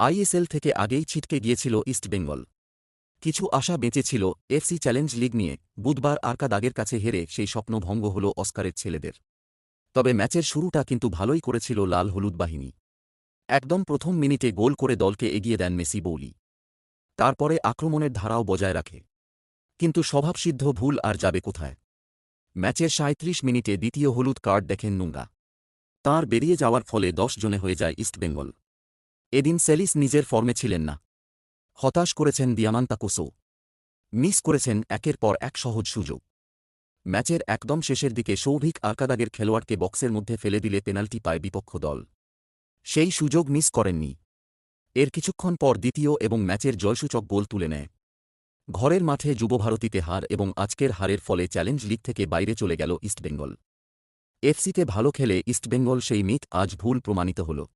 ISL থেকে আগেই ছিটকে গিয়েছিল ইস্টবেঙ্গল কিছু আশা বেঁচেছিল এফসি চ্যালেঞ্জ লিগ নিয়ে, বুধবার আরকাদাগের কাছে হেরে সেই স্বপ্ন ভঙ্গ হল অস্কারের ছেলেদের। তবে ম্যাচের শুরুটা কিন্তু ভালোই করেছিল লাল হলুদ বাহিনী। একদম প্রথম মিনিটে গোল করে দলকে এগিয়ে দেন মেসি বৌলি। তারপরে আক্রমণের ধারাও বজায় রাখে। কিন্তু স্বভাবসিদ্ধ ভুল আর যাবে কোথায়? ম্যাচের সাঁত্রিশ মিনিটে দ্বিতীয় হলুদ কার্ড দেখেন নুঙ্গা। তাঁর বেরিয়ে যাওয়ার ফলে দশ জনে হয়ে যায় ইস্টবেঙ্গল এদিন সেলিস নিজের ফর্মে ছিলেন না। হতাশ করেছেন দিয়ামান্তা কোসো। মিস করেছেন একের পর এক সহজ সুযোগ। ম্যাচের একদম শেষের দিকে সৌভিক আরকাদাগের খেলোয়াড়কে বক্সের মধ্যে ফেলে দিলে পেনাল্টি পায় বিপক্ষ দল। সেই সুযোগ মিস করেননি। এর কিছুক্ষণ পর দ্বিতীয় এবং ম্যাচের জয়সূচক গোল তুলে নেয়। ঘরের মাঠে যুবভারতীতে হার এবং আজকের হারের ফলে চ্যালেঞ্জ লিগ থেকে বাইরে চলে গেল ইস্টবেঙ্গল। এফসিতে ভালো খেলে ইস্টবেঙ্গল সেই মিথ আজ ভুল প্রমাণিত হল।